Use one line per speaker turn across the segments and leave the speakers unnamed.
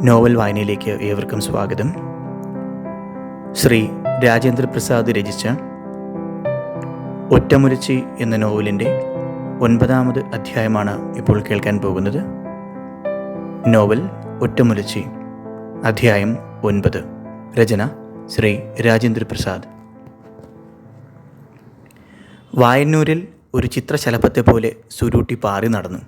Novel വായനയിലേക്ക് ഏവർക്കും സ്വാഗതം. ശ്രീ രാജേന്ദ്ര പ്രസാദ് രചിച്ച ഒറ്റമുരച്ചി എന്ന നോവലിന്റെ ഒൻപതാമത് അധ്യായമാണ് ഇപ്പോൾ കേൾക്കാൻ പോകുന്നത്. നോവൽ ഒറ്റമുരച്ചി അധ്യായം ഒൻപത്. രചന ശ്രീ രാജേന്ദ്ര പ്രസാദ് വായന്നൂരിൽ ഒരു ചിത്രശലഭത്തെ പോലെ സുരൂട്ടി പാറി നടന്നു.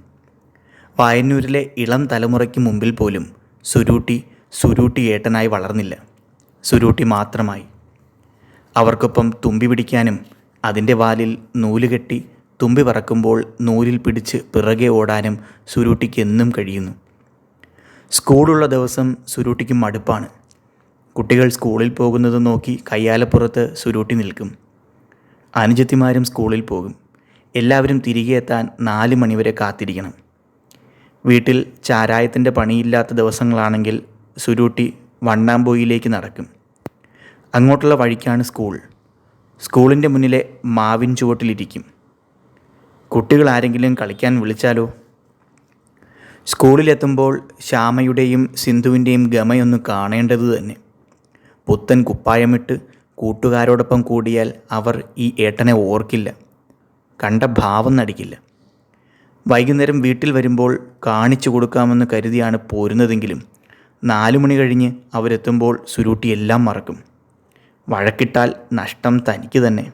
വായന്നൂരിലെ ഇളം തലമുറയ്ക്ക് മുമ്പിൽ പോലും സുരൂട്ടി സുരൂട്ടി ഏട്ടനായി വളർന്നില്ല. സുരൂട്ടി മാത്രമായി. അവർക്കൊപ്പം തുമ്പി പിടിക്കാനും അതിന്റെ വാലിൽ നൂലുകെട്ടി തുമ്പി പറക്കുമ്പോൾ നൂലിൽ പിടിച്ച് പിറകെ ഓടാനും സുരൂട്ടിക്ക് എന്നും കഴിയുന്നു. സ്കൂളുള്ള ദിവസം സുരൂട്ടിക്ക് മടുപ്പാണ്. കുട്ടികൾ സ്കൂളിൽ പോകുന്നത് നോക്കി കയ്യാലപ്പുറത്ത് സുരൂട്ടി നിൽക്കും. അനുജത്തിമാരും സ്കൂളിൽ പോകും. എല്ലാവരും തിരികെ എത്താൻ നാല് മണിവരെ കാത്തിരിക്കണം. വീട്ടിൽ ചാരായത്തിന്റെ പണിയില്ലാത്ത ദിവസങ്ങളാണെങ്കിൽ സുരൂട്ടി വണ്ണാമ്പൊയിലേക്ക് നടക്കും. അങ്ങോട്ടുള്ള വഴിക്കാണ് സ്കൂൾ. സ്കൂളിന്റെ മുന്നിലെ മാവിൻ ചുവട്ടിലിരിക്കും. കുട്ടികൾ ആരെങ്കിലും കളിക്കാൻ വിളിച്ചാലോ? സ്കൂളിലെത്തുമ്പോൾ ശ്യാമയുടെയും സിന്ധുവിന്റെയും ഗമയൊന്ന് കാണേണ്ടത് തന്നെ. പുത്തൻ കുപ്പായമിട്ട് കൂട്ടുകാരോടൊപ്പം കൂടിയാൽ അവർ ഈ ഏട്ടനെ ഓർക്കില്ല. കണ്ട ഭാവം നടിക്കില്ല. വൈകുന്നേരം വീട്ടിൽ വരുമ്പോൾ കാണിച്ചു കൊടുക്കാമെന്ന് കരുതിയാണ് പോരുന്നതെങ്കിലും നാലു മണി കഴിഞ്ഞ് അവരെത്തുമ്പോൾ സുരൂട്ടി എല്ലാം മറക്കും. വഴക്കിട്ടാൽ നഷ്ടം തനിക്ക് തന്നെ.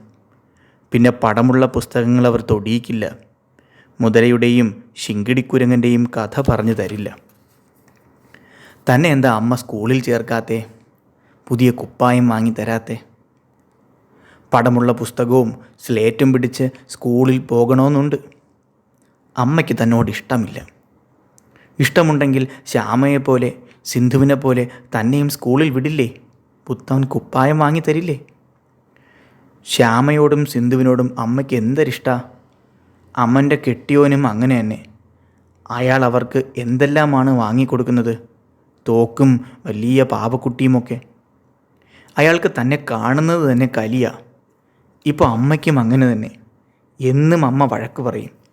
പിന്നെ പടമുള്ള പുസ്തകങ്ങൾ അവർ തൊടിയിക്കില്ല. മുതലയുടെയും ശിങ്കിടിക്കുരങ്ങന്റെയും കഥ പറഞ്ഞു തരില്ല. തന്നെ എന്താ അമ്മ സ്കൂളിൽ ചേർക്കാത്തേ? പുതിയ കുപ്പായം വാങ്ങി തരാത്തേ? പടമുള്ള പുസ്തകവും സ്ലേറ്റും പിടിച്ച് സ്കൂളിൽ പോകണമെന്നുണ്ട് അമ്മയ്ക്ക് തന്നോട് ഇഷ്ടമില്ല. ഇഷ്ടമുണ്ടെങ്കിൽ ശ്യാമയെപ്പോലെ സിന്ധുവിനെ പോലെ തന്നെയും സ്കൂളിൽ വിടില്ലേ? പുത്തവൻ കുപ്പായം വാങ്ങി തരില്ലേ? ശ്യാമയോടും സിന്ധുവിനോടും അമ്മയ്ക്ക് എന്തരിഷ്ട? അമ്മന്റെ കെട്ടിയോനും അങ്ങനെ തന്നെ. അയാൾ അവർക്ക് എന്തെല്ലാമാണ് വാങ്ങിക്കൊടുക്കുന്നത്? തോക്കും വലിയ പാപക്കുട്ടിയുമൊക്കെ അയാൾക്ക് തന്നെ കാണുന്നത് തന്നെ കലിയ. ഇപ്പോൾ അമ്മയ്ക്കും അങ്ങനെ തന്നെ. എന്നും അമ്മ വഴക്ക് പറയും.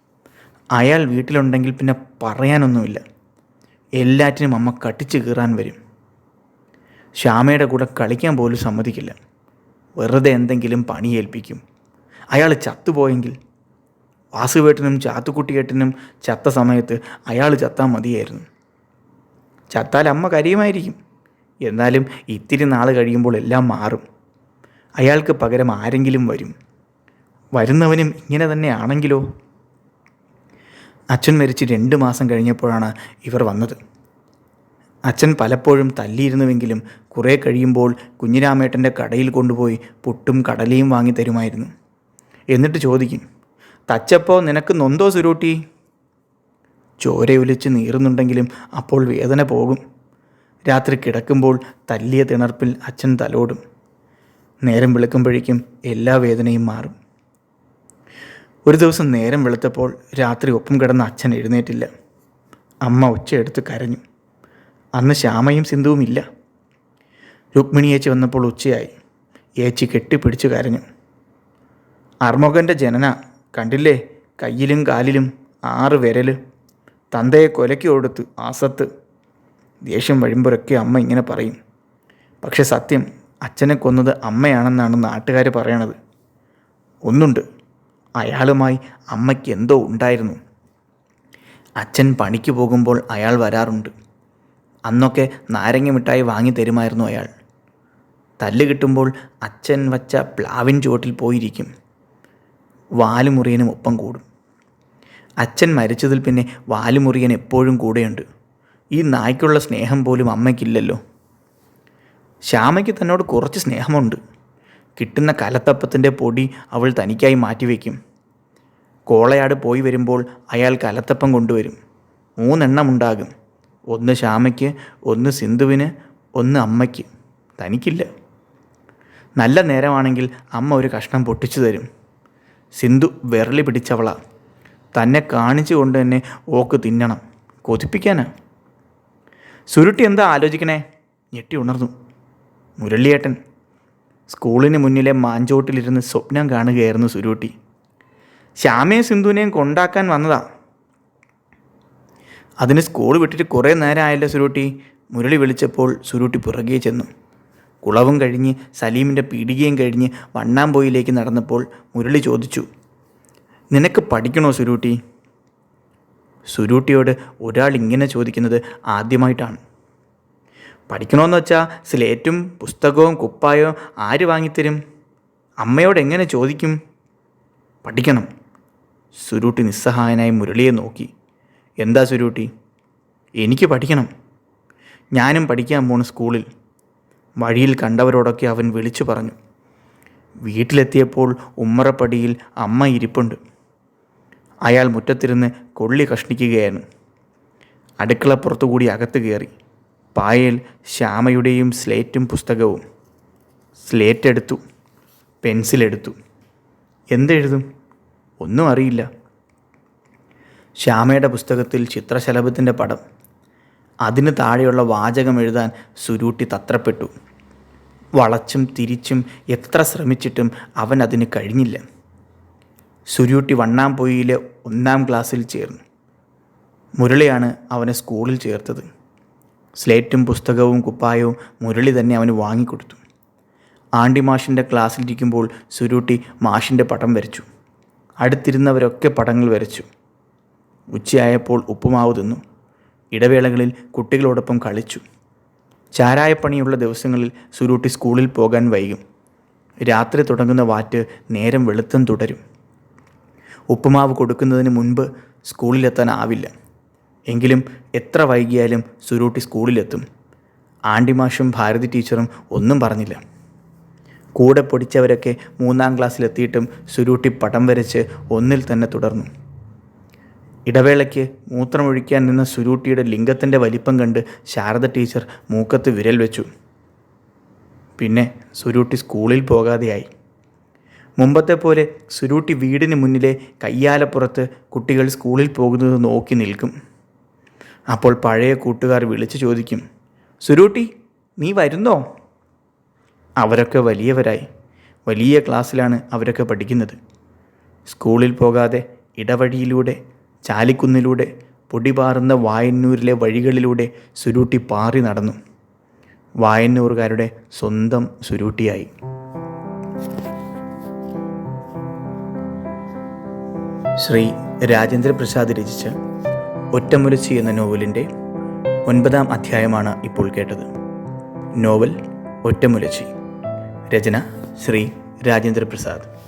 അയാൾ വീട്ടിലുണ്ടെങ്കിൽ പിന്നെ പറയാനൊന്നുമില്ല. എല്ലാറ്റിനും അമ്മ കട്ടിച്ച് കീറാൻ വരും. ശ്യാമയുടെ കൂടെ കളിക്കാൻ പോലും സമ്മതിക്കില്ല. വെറുതെ എന്തെങ്കിലും പണി ഏൽപ്പിക്കും. അയാൾ ചത്തുപോയെങ്കിൽ വാസുവേട്ടനും ചാത്തുക്കുട്ടിയേട്ടനും ചത്ത സമയത്ത് അയാൾ ചത്താൽ മതിയായിരുന്നു. ചത്താൽ അമ്മ കരിയുമായിരിക്കും. എന്നാലും ഇത്തിരി നാൾ കഴിയുമ്പോൾ എല്ലാം മാറും. അയാൾക്ക് പകരം ആരെങ്കിലും വരും. വരുന്നവനും ഇങ്ങനെ തന്നെ ആണെങ്കിലോ അച്ഛൻ മരിച്ച് രണ്ട് മാസം കഴിഞ്ഞപ്പോഴാണ് ഇവർ വന്നത്. അച്ഛൻ പലപ്പോഴും തല്ലിയിരുന്നുവെങ്കിലും കുറേ കഴിയുമ്പോൾ കുഞ്ഞിരാമേട്ടന്റെ കടയിൽ കൊണ്ടുപോയി പുട്ടും കടലയും വാങ്ങി തരുമായിരുന്നു. എന്നിട്ട് ചോദിക്കും തച്ചപ്പോ നിനക്ക് നൊന്തോ സുരൂട്ടി? ചോരയൊലിച്ച് നീറുന്നുണ്ടെങ്കിലും അപ്പോൾ വേദന പോകും. രാത്രി കിടക്കുമ്പോൾ തല്ലിയ തിണർപ്പിൽ അച്ഛൻ തലോടും. നേരം വിളിക്കുമ്പോഴേക്കും എല്ലാ വേദനയും മാറും. ഒരു ദിവസം നേരം വെളുത്തപ്പോൾ രാത്രി ഒപ്പം കിടന്ന അച്ഛൻ എഴുന്നേറ്റില്ല. അമ്മ ഒച്ചയെടുത്ത് കരഞ്ഞു. അന്ന് ശ്യാമയും സിന്ധുവും ഇല്ല. രുക്മിണി ഏച്ചി വന്നപ്പോൾ ഉച്ചയായി. ഏച്ചി കെട്ടിപ്പിടിച്ച് കരഞ്ഞു. അർമുഖന്റെ ജനന കണ്ടില്ലേ? കയ്യിലും കാലിലും ആറ് വിരൽ തന്തയെ കൊലയ്ക്ക് കൊടുത്ത് ആസത്ത്. ദേഷ്യം വരുമ്പോഴൊക്കെ അമ്മ ഇങ്ങനെ പറയും. പക്ഷെ സത്യം അച്ഛനെ കൊന്നത് അമ്മയാണെന്നാണ് നാട്ടുകാർ പറയണത്. ഒന്നുണ്ട്. അയാളുമായി അമ്മയ്ക്ക് എന്തോ ഉണ്ടായിരുന്നു. അച്ഛൻ പണിക്ക് പോകുമ്പോൾ അയാൾ വരാറുണ്ട്. അന്നൊക്കെ നാരങ്ങ മിഠായി വാങ്ങി തരുമായിരുന്നു അയാൾ. തല്ല് കിട്ടുമ്പോൾ അച്ഛൻ വച്ച പ്ലാവിൻ ചുവട്ടിൽ പോയിരിക്കും. വാലുമുറിയനും ഒപ്പം കൂടും. അച്ഛൻ മരിച്ചതിൽ പിന്നെ വാലുമുറിയൻ എപ്പോഴും കൂടെയുണ്ട്. ഈ നായ്ക്കുള്ള സ്നേഹം പോലും അമ്മയ്ക്കില്ലല്ലോ. ശ്യാമയ്ക്ക് തന്നോട് കുറച്ച് സ്നേഹമുണ്ട്. കിട്ടുന്ന കലത്തപ്പത്തിന്റെ പൊടി അവൾ തനിക്കായി മാറ്റിവെക്കും. കോളയാട് പോയി വരുമ്പോൾ അയാൾ കലത്തപ്പം കൊണ്ടുവരും. മൂന്നെണ്ണം ഉണ്ടാകും ഒന്ന് ശ്യാമയ്ക്ക് ഒന്ന് സിന്ധുവിന് ഒന്ന് അമ്മയ്ക്ക്. തനിക്കില്ല. നല്ല നേരമാണെങ്കിൽ അമ്മ ഒരു കഷ്ണം പൊട്ടിച്ചു തരും. സിന്ധു വിരളി പിടിച്ചവളാ. തന്നെ കാണിച്ചു കൊണ്ട് തന്നെ ഓക്ക് തിന്നണം. കൊതിപ്പിക്കാനാ. സുരുട്ടി എന്താ ആലോചിക്കണേ? ഞെട്ടി ഉണർന്നു. മുരളിയേട്ടൻ. സ്കൂളിന് മുന്നിലെ മാഞ്ചോട്ടിലിരുന്ന് സ്വപ്നം കാണുകയായിരുന്നു സുരൂട്ടി. ശ്യാമയും സിന്ധുവിനെയും കൊണ്ടാക്കാൻ വന്നതാ. അതിന് സ്കൂൾ വിട്ടിട്ട് കുറേ നേരമായല്ലോ സുരൂട്ടി. മുരളി വിളിച്ചപ്പോൾ സുരൂട്ടി പുറകെ ചെന്നു. കുളവും കഴിഞ്ഞ് സലീമിന്റെ പീടികയും കഴിഞ്ഞ് വണ്ണാമ്പോയിലേക്ക് നടന്നപ്പോൾ മുരളി ചോദിച്ചു നിനക്ക് പഠിക്കണോ സുരൂട്ടി? സുരൂട്ടിയോട് ഒരാൾ ഇങ്ങനെ ചോദിക്കുന്നത് ആദ്യമായിട്ടാണ്. പഠിക്കണമെന്ന് വെച്ചാൽ സ്ലേറ്റും പുസ്തകവും കുപ്പായവും ആര് വാങ്ങിത്തരും? അമ്മയോട് എങ്ങനെ ചോദിക്കും? പഠിക്കണം. സുരൂട്ടി നിസ്സഹായനായി മുരളിയെ നോക്കി. എന്താ സുരൂട്ടി? എനിക്ക് പഠിക്കണം. ഞാനും പഠിക്കാൻ പോണു സ്കൂളിൽ. വഴിയിൽ കണ്ടവരോടൊക്കെ അവൻ വിളിച്ചു പറഞ്ഞു. വീട്ടിലെത്തിയപ്പോൾ ഉമ്മറപ്പടിയിൽ അമ്മ ഇരിപ്പുണ്ട്. അയാൾ മുറ്റത്തിരുന്ന് കൊള്ളി കഷ്ണിക്കുകയാണ് അടുക്കളപ്പുറത്തുകൂടി അകത്ത് കയറി. പായൽ ശ്യാമയുടെയും സ്ലേറ്റും പുസ്തകവും. സ്ലേറ്റ് എടുത്തു. പെൻസിലെടുത്തു എന്തെഴുതും? ഒന്നും അറിയില്ല. ശ്യാമയുടെ പുസ്തകത്തിൽ ചിത്രശലഭത്തിന്റെ പടം. അതിന് താഴെയുള്ള വാചകം എഴുതാൻ സുരൂട്ടി തത്രപ്പെട്ടു. വളച്ചും തിരിച്ചും എത്ര ശ്രമിച്ചിട്ടും അവൻ അതിന് കഴിഞ്ഞില്ല. സുരൂട്ടി വണ്ണാംപൊയിലെ ഒന്നാം ക്ലാസ്സിൽ ചേർന്നു. മുരളിയാണ് അവനെ സ്കൂളിൽ ചേർത്തത്. സ്ലേറ്റും പുസ്തകവും കുപ്പായവും മുരളി തന്നെ അവന് വാങ്ങിക്കൊടുത്തു. ആണ്ടി മാഷിന്റെ ക്ലാസ്സിലിരിക്കുമ്പോൾ സുരൂട്ടി മാഷിന്റെ പടം വരച്ചു. അടുത്തിരുന്നവരൊക്കെ പടങ്ങൾ വരച്ചു. ഉച്ചയായപ്പോൾ ഉപ്പുമാവ് തിന്നു. ഇടവേളകളിൽ കുട്ടികളോടൊപ്പം കളിച്ചു. ചാരായപ്പണിയുള്ള ദിവസങ്ങളിൽ സുരൂട്ടി സ്കൂളിൽ പോകാൻ വൈകും. രാത്രി തുടങ്ങുന്ന വാറ്റ് നേരം വെളുത്തും തുടരും. ഉപ്പുമാവ് കൊടുക്കുന്നതിന് മുൻപ് സ്കൂളിലെത്താനാവില്ല. എങ്കിലും എത്ര വൈകിയാലും സുരൂട്ടി സ്കൂളിലെത്തും. ആണ്ടിമാഷും ഭാരതി ടീച്ചറും ഒന്നും പറഞ്ഞില്ല. കൂടെ പൊടിച്ചവരൊക്കെ മൂന്നാം ക്ലാസ്സിലെത്തിയിട്ടും സുരൂട്ടി പടം വരച്ച് ഒന്നിൽ തന്നെ തുടർന്നു. ഇടവേളയ്ക്ക് മൂത്രമൊഴിക്കാൻ നിന്ന സുരൂട്ടിയുടെ ലിംഗത്തിന്റെ വലിപ്പം കണ്ട് ശാരദ ടീച്ചർ മൂക്കത്ത് വിരൽ വെച്ചു. പിന്നെ സുരൂട്ടി സ്കൂളിൽ പോകാതെയായി. മുമ്പത്തെ പോലെ സുരൂട്ടി വീടിന് മുന്നിലെ കയ്യാലപ്പുറത്ത് കുട്ടികൾ സ്കൂളിൽ പോകുന്നത് നോക്കി നിൽക്കും. അപ്പോൾ പഴയ കൂട്ടുകാർ വിളിച്ചു ചോദിക്കും സുരൂട്ടി നീ വരുന്നോ? അവരൊക്കെ വലിയവരായി. വലിയ ക്ലാസ്സിലാണ് അവരൊക്കെ പഠിക്കുന്നത്. സ്കൂളിൽ പോകാതെ ഇടവഴിയിലൂടെ ചാലിക്കുന്നിലൂടെ പൊടിപാറുന്ന വായന്നൂരിലെ വഴികളിലൂടെ സുരൂട്ടി പാറി നടന്നു. വായന്നൂറുകാരുടെ സ്വന്തം സുരൂട്ടിയായി. ശ്രീ രാജേന്ദ്രപ്രസാദ് രചിച്ച ഒറ്റമുലച്ചി എന്ന നോവലിന്റെ ഒൻപതാം അധ്യായമാണ് ഇപ്പോൾ കേട്ടത്. നോവൽ ഒറ്റമുലച്ചി രചന ശ്രീ രാജേന്ദ്ര പ്രസാദ്